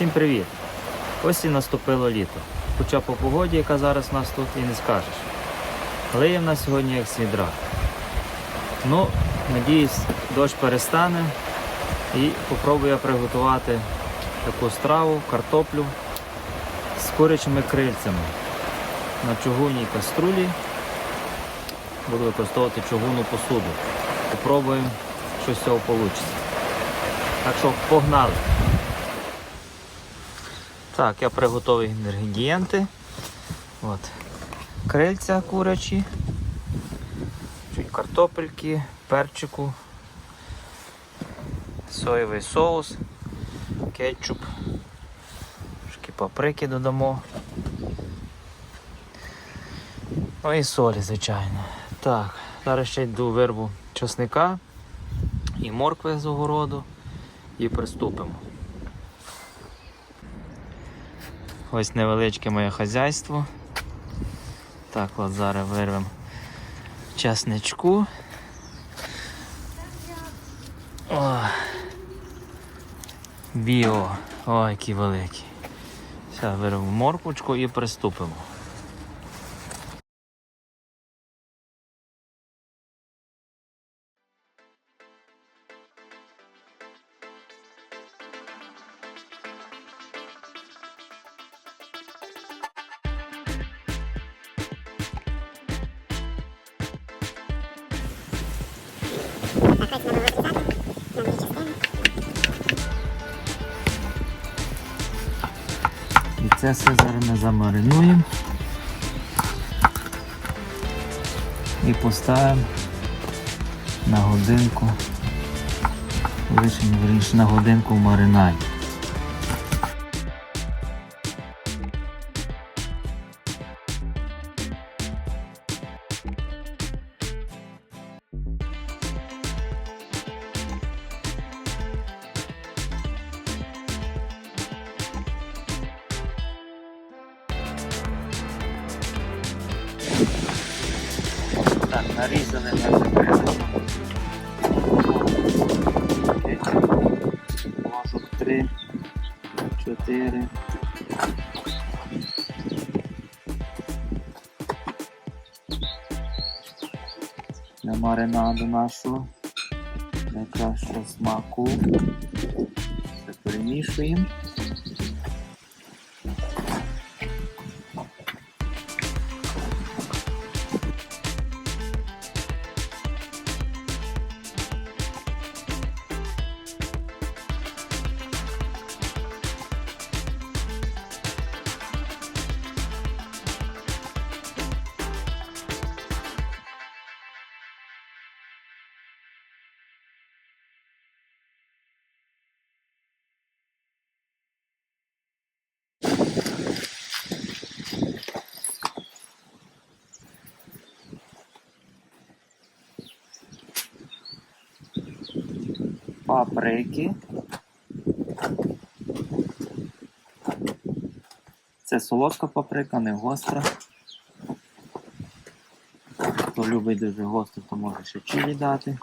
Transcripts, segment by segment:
Всім привіт! Ось і наступило літо. Хоча по погоді, яка зараз у нас тут, і не скажеш. Але є в нас сьогодні як свідра. Ну, надіюсь, дощ перестане і попробую я приготувати таку страву, картоплю з курячими крильцями на чугунній каструлі. Буду використовувати чугунну посуду. Попробуємо, що з цього вийде. Так що погнали! Так, я приготував інгредієнти. От. Крильця курячі, картопельки, перчику, соєвий соус, кетчуп, трошки паприки додамо. Ну і солі, звичайно. Так, зараз ще йду вирву чесника і моркви з огороду і приступимо. Ось невеличке моє хазяйство. Так, от зараз вирвемо часничку. О, біо. Ой, який великий. Зараз вирвемо морквочку і приступимо. І це все зараз ми замаринуємо і поставимо на годинку, лише верніше на годинку в маринаді. Так, нарізали ми закрили. Ложок 3, 4. Для маринаду нашого найкращого смаку. Все перемішуємо. Паприки. Це солодка паприка, не гостра. Хто любить дуже гостро, то може ще чилі дати.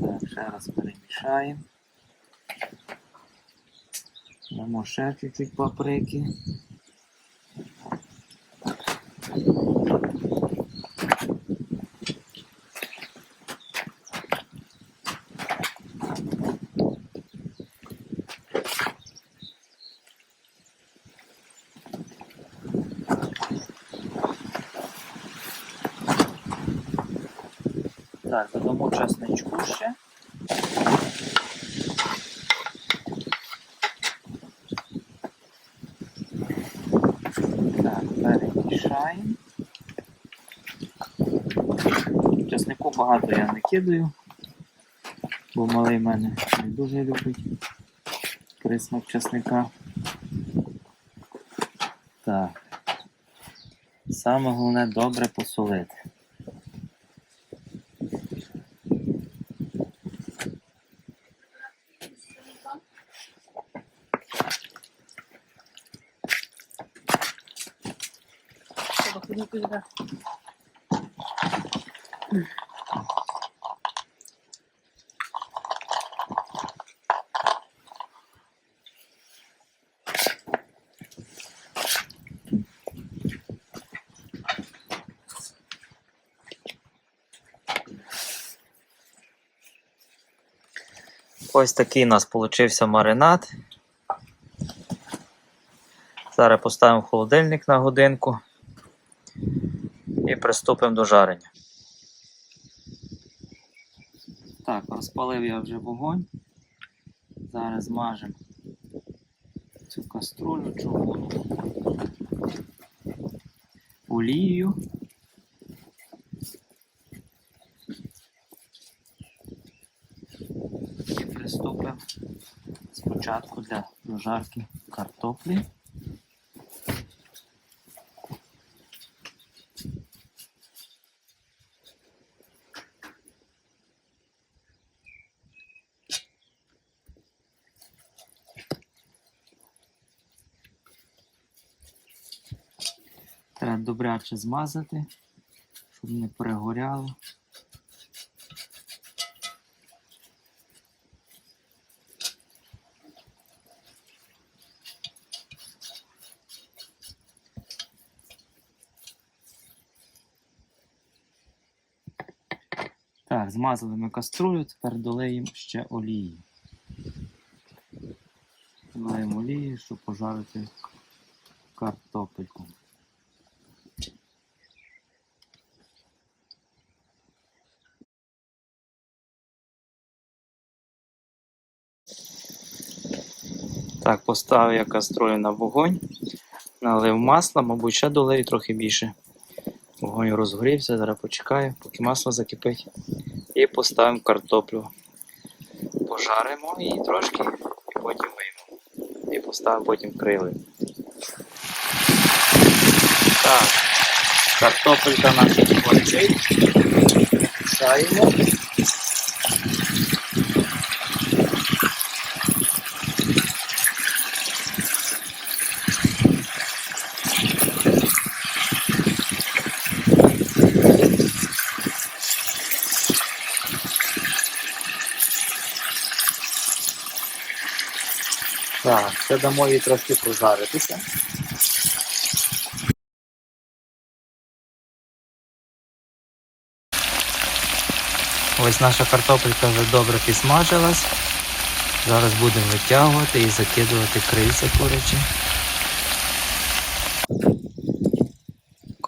Так, ще раз перемішаємо. Дамо ще чуть-чуть паприки. Так, додамо чесничку ще. Так, перемішаємо. Чеснику багато я не кидаю, бо малий мене не дуже любить присмак чесника. Так. Саме головне добре посолити. Прикольно. Ось такий у нас получився маринад. Зараз поставимо в холодильник на годинку і приступимо до жарення. Так, розпалив я вже вогонь. Зараз змажемо цю каструлю чугуну олією. І приступимо спочатку для дожарки картоплі. Треба добряче змазати, щоб не перегоряло. Так, змазали ми каструлю, тепер долеємо ще олії. Долеємо олії, щоб пожарити картопельку. Так, поставив я каструлю на вогонь, налив масла, мабуть, ще долею трохи більше. Вогонь розгорівся, зараз почекаю, поки масло закипить. І поставимо картоплю. Пожаримо її трошки і потім виймемо. І поставимо потім крили. Так, картопелька наша творчить. Мішаємо. Так, це дамо їй трошки прожаритися. Ось наша картопелька вже добре підсмажилась. Зараз будемо витягувати і закидувати крильця курячі.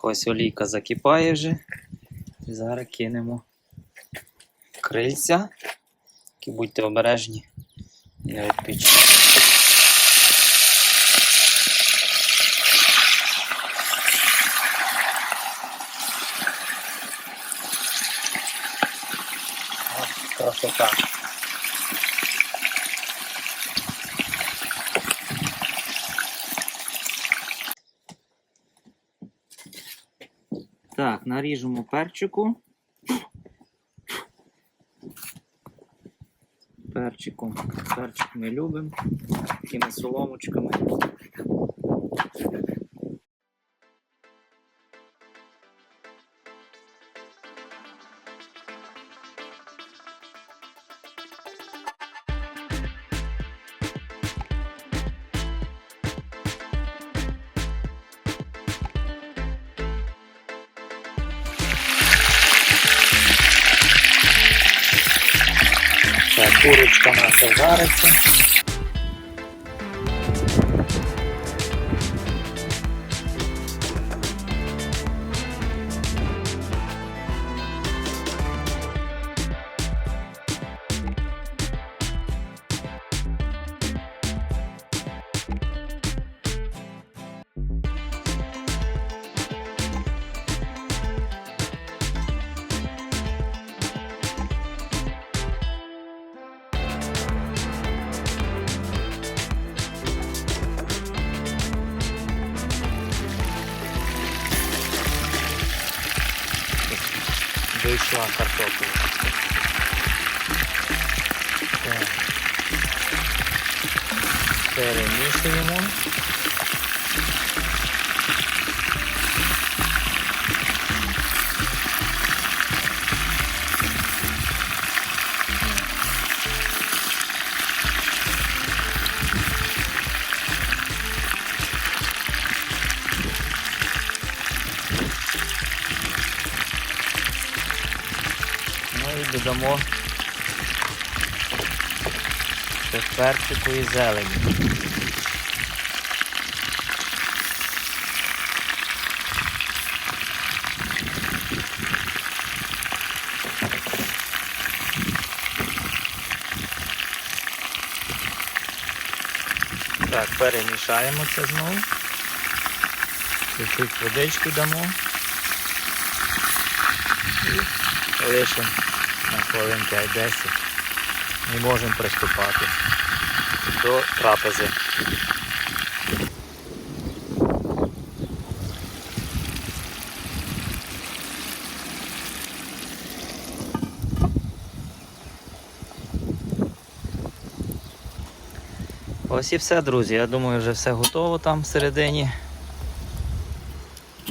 Ось олійка закипає вже. І зараз кинемо крильця. Будьте обережні. Не відпічте. Красота. Так, наріжемо перчику. Перчиком. Перчик ми любимо. Такими соломочками. Курочка наша жариться. Вийшла картопля. Так. Перемішуємо. Додамо перчику і зелені. Так, перемішаємо це знову. Чуть-чуть водички дамо. І лишимо хвилин 5-10. І можемо приступати до трапези. Ось і все, друзі. Я думаю, вже все готово там всередині.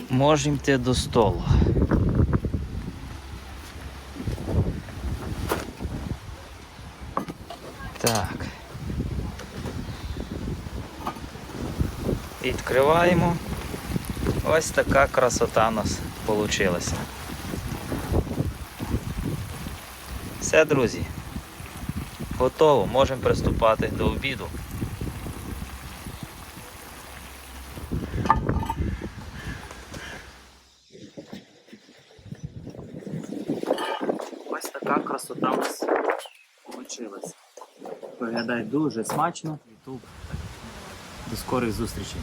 Можемо йти до столу. Так. Відкриваємо. Ось така красота у нас вийшла. Все, друзі. Готово, можемо приступати до обіду. Ось така красота у нас вийшла. Виглядає дуже смачно. Ютуб. До скорих зустрічей.